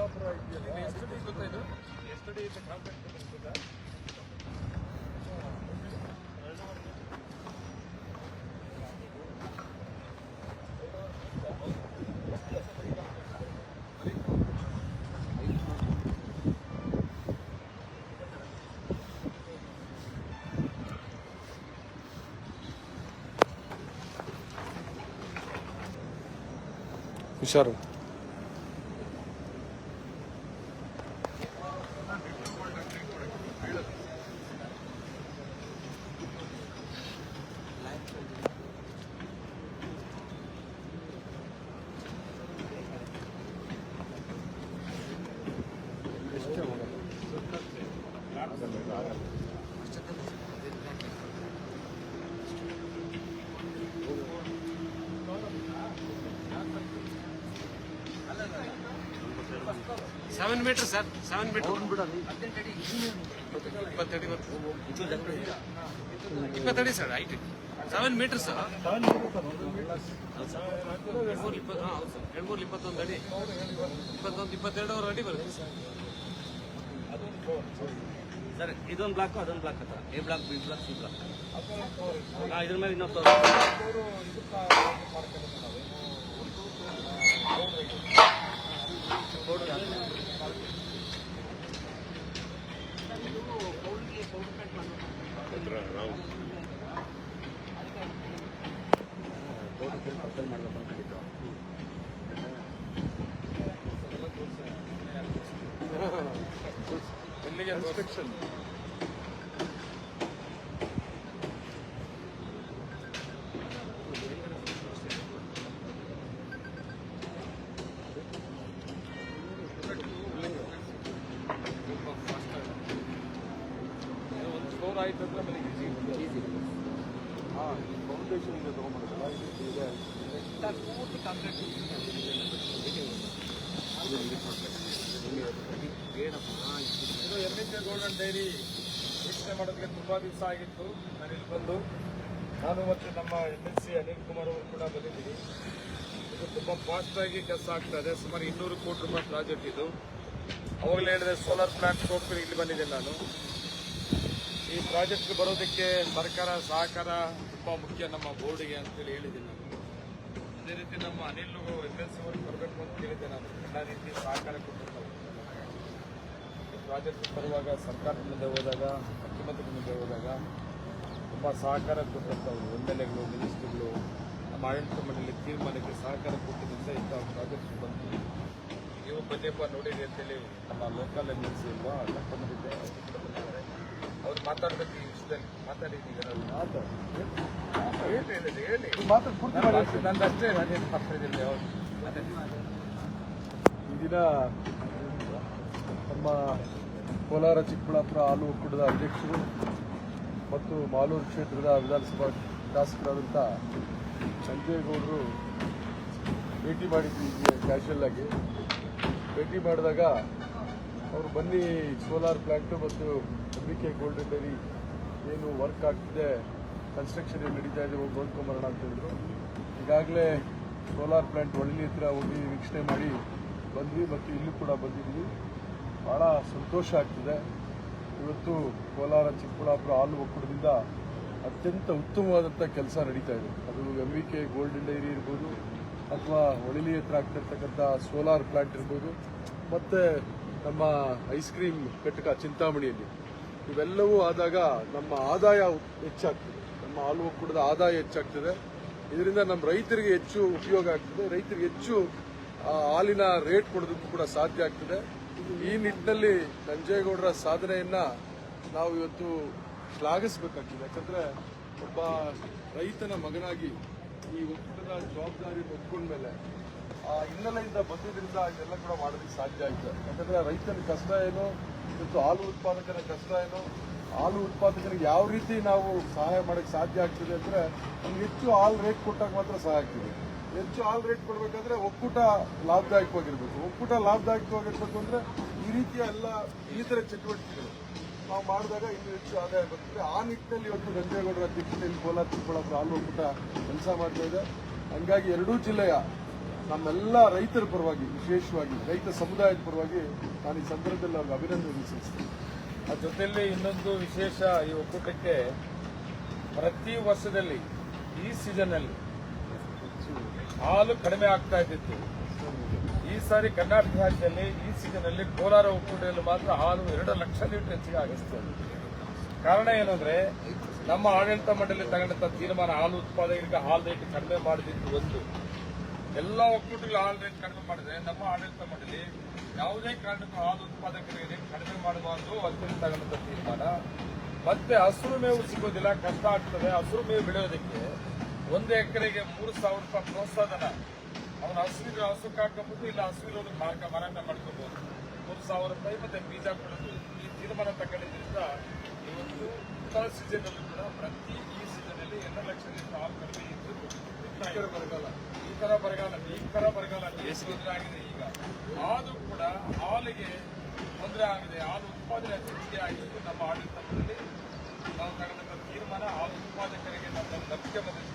ಎಲ್ಲ ಪ್ರೊವೈಡ್ ಎಷ್ಟಡಿ ಗೊತ್ತಾಯಿತು ಎಷ್ಟಡಿ ಇತ್ತು ಕಾಂಟ್ಯಾಕ್ಟ್ ಗೊತ್ತಾ విషారు seven meter sir seven meter ಇಪ್ಪತ್ತಡಿ ಇಪ್ಪತ್ತಡಿ ಸರ್ ಐಟಿ ಸೆವೆನ್ ಮೀಟರ್ ಸರ್ ಎರಡ್ಮೂರು ಇಪ್ಪತ್ತು ಹಾಂ ಇಪ್ಪತ್ತೊಂದು ಅಡಿ. ಇಪ್ಪತ್ತೊಂದು ಇಪ್ಪತ್ತೆರಡು ಅಡಿ ಬರುತ್ತೆ ಸರ್ ಸರ್, ಇದೊಂದು ಬ್ಲಾಕ್ ಅದೊಂದು ಬ್ಲಾಕ್ ಹತ್ರ. A block B block C block ಹಾಂ ಇದ್ರ ಮೇಲೆ ಇನ್ನೊಂದು ಎಲ್ಲಿಗೆ ಇನ್ಸ್ಪೆಕ್ಷನ್ ಒಂದು ಫ್ಲೋರ್ ಆಯ್ತು ಅಂದ್ರೆ ಆಮೇಲೆ ಈಸಿ ಹಾಂ ಫೌಂಡೇಶನ್ ಇದೆ ತೊಗೊಂಡ್ಬರೋದಲ್ಲ ಇದೆ ಪೂರ್ತಿ ಕಾಂಕ್ರೀಟ್ ಇದು ಎಂ ಎಚ್ ಗೋಲ್ಡನ್ ಡೈರಿ ವೀಕ್ಷಣೆ ಮಾಡೋದಕ್ಕೆ ತುಂಬ ದಿವಸ ಆಗಿತ್ತು ನಾನು ಇಲ್ಲಿ ಬಂದು ನಾನು ಮತ್ತು ನಮ್ಮ M L C Anil Kumar ಅವರು ಕೂಡ ಬಂದಿದ್ದೀವಿ ಇದು ತುಂಬ ಫಾಸ್ಟಾಗಿ ಕೆಲಸ ಆಗ್ತಾ ಇದೆ ಸುಮಾರು ಇನ್ನೂರು ಕೋಟಿ ರೂಪಾಯಿ ಪ್ರಾಜೆಕ್ಟ್ ಇದು ಅವಾಗಲೇ ಹೇಳಿದೆ ಸೋಲಾರ್ ಪ್ಲಾಂಟ್ ನೋಡ್ಕೊಂಡು ಇಲ್ಲಿ ಬಂದಿದ್ದೆ ನಾನು ಈ ಪ್ರಾಜೆಕ್ಟ್ಗೆ ಬರೋದಕ್ಕೆ ಸರ್ಕಾರ ಸಹಕಾರ ತುಂಬ ಮುಖ್ಯ ನಮ್ಮ ಬೋರ್ಡಿಗೆ ಅಂತೇಳಿ ಹೇಳಿದ್ದೀನಿ ನಾನು. ಅದೇ ರೀತಿ ನಮ್ಮ ಅನಿಲ್ ಎಂ ಎಲ್ ಸಿ ಬರಬೇಕು ಅಂತ ಕೇಳಿದ್ದೆ ನಾನು. ಎಲ್ಲ ರೀತಿ ಸಹಕಾರ ಕೊಟ್ಟಿರ್ತಾರೆ. ಪ್ರಾಜೆಕ್ಟ್ ಬರುವಾಗ ಸರ್ಕಾರದ ಮುಂದೆ ಹೋದಾಗ, ಮುಖ್ಯಮಂತ್ರಿ ಮುಂದೆ ಹೋದಾಗ ತುಂಬ ಸಹಕಾರ ಕೊಟ್ಟಂಥವ್ರು ಎಂ ಎಲ್ ಎಗಳು ಮಿನಿಸ್ಟ್ರುಗಳು, ನಮ್ಮ ಆಡಳಿತ ಮಂಡಳಿ ತೀರ್ಮಾನಕ್ಕೆ ಸಹಕಾರ ಕೊಟ್ಟಿದ್ದರಿಂದ ಇಂಥ ಪ್ರಾಜೆಕ್ಟ್ ಬಂತು. ನೀವು ಬನ್ನಿಪ್ಪ ನೋಡಿರಿ ಅಂತೇಳಿ ನಮ್ಮ ಲೋಕಲ್ ಎಂ ಎಲ್ ಸಿ ಕರ್ಕೊಂಡ್ಬಂದಿದ್ದೆ ಅವ್ರು ಕೂಡ ಬಂದಿದ್ದಾರೆ ಅವ್ರು ಮಾತಾಡ್ಬೇಕು ಈ ವಿಷಯದಲ್ಲಿ. ಮಾತಾಡಿದ್ದೀವಿ ಹೇಳಿ ಹೇಳಿ ಹೇಳಿ. ನಂದಷ್ಟೇ ನಾನೇನು ಮಾತಾಡಿದ್ದೀನಿ ಅವ್ರು ಈ ನಮ್ಮ ಕೋಲಾರ ಚಿಕ್ಕಬಳ್ಳಾಪುರ ಹಾಲು ಒಕ್ಕೂಟದ ಅಧ್ಯಕ್ಷರು ಮತ್ತು ಮಾಲೂರು ಕ್ಷೇತ್ರದ ವಿಧಾನಸಭಾ ಶಾಸಕರಾದಂಥ ಸಂಜಯಗೌಡರು ಭೇಟಿ ಮಾಡಿದ್ವಿ ಕ್ಯಾಶುವಲ್ ಆಗಿ. ಭೇಟಿ ಮಾಡಿದಾಗ ಅವರು ಬನ್ನಿ ಸೋಲಾರ್ ಪ್ಲಾಂಟು ಮತ್ತು ನಂಬಿಕೆ ಗೋಲ್ಡನ್ ಡೈರಿ ಏನು ವರ್ಕ್ ಆಗ್ತಿದೆ. ಕನ್ಸ್ಟ್ರಕ್ಷನ್ ಏನು ನಡೀತಾ ಇದೆ, ಹೋಗಿ ನೋಡ್ಕೊಂಬರೋಣ ಅಂತ ಹೇಳಿದ್ರು. ಈಗಾಗಲೇ ಸೋಲಾರ್ ಪ್ಲಾಂಟ್ ಒಳ್ಳೆ ಹತ್ರ ಹೋಗಿ ವೀಕ್ಷಣೆ ಮಾಡಿ ಬಂದ್ವಿ ಮತ್ತು ಇಲ್ಲೂ ಕೂಡ ಬಂದಿದ್ವಿ ಭಾಳ ಸಂತೋಷ ಆಗ್ತಿದೆ. ಇವತ್ತು ಕೋಲಾರ, ಚಿಕ್ಕಬಳ್ಳಾಪುರ, ಹಾಲು ಒಕ್ಕೂಟದಿಂದ ಅತ್ಯಂತ ಉತ್ತಮವಾದಂಥ ಕೆಲಸ ನಡೀತಾ ಇದೆ. ಅದು M V K golden dairy ಇರ್ಬೋದು, ಅಥವಾ ಹೊಳಿಲಿ ಹತ್ರ ಆಗ್ತಿರ್ತಕ್ಕಂಥ ಸೋಲಾರ್ ಪ್ಲಾಂಟ್ ಇರ್ಬೋದು. ಮತ್ತು ನಮ್ಮ ಐಸ್ ಕ್ರೀಮ್ ಘಟಕ ಚಿಂತಾಮಣಿಯಲ್ಲಿ. ಇವೆಲ್ಲವೂ ಆದಾಗ ನಮ್ಮ ಆದಾಯ ಹೆಚ್ಚಾಗ್ತದೆ. ನಮ್ಮ ಹಾಲು ಒಕ್ಕೂಟದ ಆದಾಯ ಹೆಚ್ಚಾಗ್ತದೆ. ಇದರಿಂದ ನಮ್ಮ ರೈತರಿಗೆ ಹೆಚ್ಚು ಉಪಯೋಗ ಆಗ್ತದೆ. ರೈತರಿಗೆ ಹೆಚ್ಚು ಹಾಲಿನ ರೇಟ್ ಕೊಡೋದಕ್ಕೂ ಕೂಡ ಸಾಧ್ಯ ಆಗ್ತದೆ. ಈ ನಿಟ್ಟಿನಲ್ಲಿ ನಂಜೇಗೌಡರ ಸಾಧನೆಯನ್ನ ನಾವು ಇವತ್ತು ಶ್ಲಾಘಿಸಬೇಕಾಗ್ತದೆ. ಯಾಕಂದ್ರೆ ಒಬ್ಬ ರೈತನ ಮಗನಾಗಿ ಈ ಒಕ್ಕೂಟದ ಜವಾಬ್ದಾರಿ ಒಪ್ಕೊಂಡ್ಮೇಲೆ ಆ ಹಿನ್ನೆಲೆಯಿಂದ ಬಂದಿದ್ದರಿಂದ ಇದೆಲ್ಲ ಕೂಡ ಮಾಡೋದಕ್ಕೆ ಸಾಧ್ಯ ಆಯ್ತು. ಯಾಕಂದರೆ ರೈತನ ಕಷ್ಟ ಏನು ಮತ್ತು ಹಾಲು ಉತ್ಪಾದಕರ ಕಷ್ಟ ಏನು, ಹಾಲು ಉತ್ಪಾದಕರಿಗೆ ಯಾವ ರೀತಿ ನಾವು ಸಹಾಯ ಮಾಡಕ್ಕೆ ಸಾಧ್ಯ ಆಗ್ತದೆ ಅಂದ್ರೆ ಹೆಚ್ಚು ಹಾಲು ರೇಟ್ ಕೊಟ್ಟಾಗ ಮಾತ್ರ ಸಹಾಯ ಆಗ್ತದೆ. ಹೆಚ್ಚು ಹಾಲು ರೇಟ್ ಕೊಡಬೇಕಾದ್ರೆ ಒಕ್ಕೂಟ ಲಾಭದಾಯಕವಾಗಿರ್ಬೇಕು. ಒಕ್ಕೂಟ ಲಾಭದಾಯಕವಾಗಿರ್ಬೇಕು ಅಂದ್ರೆ ಈ ರೀತಿಯ ಎಲ್ಲ ಇತರ ಚಟುವಟಿಕೆಗಳು. ನಾವು ಮಾಡಿದಾಗ ಇನ್ನೂ ಹೆಚ್ಚು ಆದಾಯ ಬರ್ತದೆ. ಆ ನಿಟ್ಟಿನಲ್ಲಿ ಇವತ್ತು ಗಂಜೇಗೌಡರ ಅಧ್ಯಕ್ಷತೆಯಲ್ಲಿ ಕೋಲಾರ ಚಿಕ್ಕಬಳ್ಳಾಪುರ ಹಾಲು ಒಕ್ಕೂಟ ಕೆಲಸ ಮಾಡ್ತಾ ಇದೆ. ಹಂಗಾಗಿ ಎರಡೂ ಜಿಲ್ಲೆಯ ನಮ್ಮೆಲ್ಲ ರೈತರ ಪರವಾಗಿ, ವಿಶೇಷವಾಗಿ ರೈತ ಸಮುದಾಯದ ಪರವಾಗಿ ನಾನು ಈ ಸಂದರ್ಭದಲ್ಲಿ ಅವ್ರಿಗೆ ಅಭಿನಂದನೆ ಸಲ್ಲಿಸ್ತೀನಿ. ಆ ಜೊತೆಯಲ್ಲಿ ಇನ್ನೊಂದು ವಿಶೇಷ ಈ ಒಕ್ಕೂಟಕ್ಕೆ ಪ್ರತಿ ವರ್ಷದಲ್ಲಿ ಈ ಸೀಸನ್ ಅಲ್ಲಿ ಹಾಲು ಕಡಿಮೆ ಆಗ್ತಾ ಇದ್ದಿತ್ತು. ಈ ಸಾರಿ ಕರ್ನಾಟಕ ರಾಜ್ಯದಲ್ಲಿ ಈ ಸೀಸನ್ ಅಲ್ಲಿ ಕೋಲಾರ ಒಕ್ಕೂಟದಲ್ಲಿ ಮಾತ್ರ ಹಾಲು ಎರಡು ಲಕ್ಷ ಲೀಟರ್ ಹೆಚ್ಚಿಗೆ ಆಗಿಸ್ತದೆ ಕಾರಣ ಏನಂದ್ರೆ ನಮ್ಮ ಆಡಳಿತ ಮಂಡಳಿ ತಗೊಂಡಂತ ತೀರ್ಮಾನ ಹಾಲು ಉತ್ಪಾದಕರಿಗೆ ಹಾಲು ರೇಟ್ ಕಡಿಮೆ ಮಾಡಿದ್ದು ಒಂದು. ಎಲ್ಲ ಒಕ್ಕೂಟಗಳ ಹಾಲು ರೇಟ್ ಕಡಿಮೆ ಮಾಡಿದ್ರೆ, ನಮ್ಮ ಆಡಳಿತ ಮಂಡಳಿ ಯಾವುದೇ ಕಾರಣಕ್ಕೂ ಹಾಲು ಉತ್ಪಾದಕರಿಗೆ ರೇಟ್ ಕಡಿಮೆ ಮಾಡಬಾರದು ಅಂತ ತಗೊಂಡಂತ ತೀರ್ಮಾನ. ಮತ್ತೆ ಹಸಿರು ಮೇವು ಸಿಗೋದಿಲ್ಲ, ಕಷ್ಟ ಆಗ್ತದೆ. ಹಸಿರು ಮೇವು ಬೆಳೆಯೋದಕ್ಕೆ ಒಂದು ಎಕರೆಗೆ ಮೂರು ಸಾವಿರ ರೂಪಾಯಿ ಪ್ರೋತ್ಸಾಹನ ಅವನ ಹಸಿರು ಹಸು ಹಾಕಬಹುದು ಇಲ್ಲ ಹಸಿರು ಮಾರಾಟ ಮಾರಾಟ ಮಾಡ್ಕೋಬಹುದು ಮೂರು ಸಾವಿರ ರೂಪಾಯಿ ಮತ್ತೆ ಬೀಜ ಕೊಡೋದು ಈ ತೀರ್ಮಾನ ತಗೊಂಡಿದ್ರಿಂದ ಇವತ್ತು ಉತ್ತರ ಸೀಸನ್ ಅಲ್ಲೂ ಕೂಡ ಪ್ರತಿ ಈ ಸೀಸನ್ ಅಲ್ಲಿ ಎರಡು ಲಕ್ಷ ಟಾಪ್ ಕಡಿಮೆ ಇದ್ದು ಭೀಕರ ಬರಗಾಲ ಭೀಕರ ಬರಗಾಲ ಭೀಕರ ಬರಗಾಲ ತೊಂದರೆ ಆಗಿದೆ ಈಗ? ಆದ್ರೂ ಕೂಡ ಹಾಲಿಗೆ ತೊಂದರೆ ಆಗಿದೆ. ಹಾಲು ಉತ್ಪಾದನೆ ಹೆಚ್ಚಿಗೆ ಆಗಿದ್ದು ನಮ್ಮ ಆಡಳಿತದಲ್ಲಿ ನಾವು ತಗೊಂಡಂತ ತೀರ್ಮಾನ ಹಾಲು ಉತ್ಪಾದಕರಿಗೆ ನಮ್ಮ ನಂಬಿಕೆ ಬಂದಿದ್ದು ಹಾಲು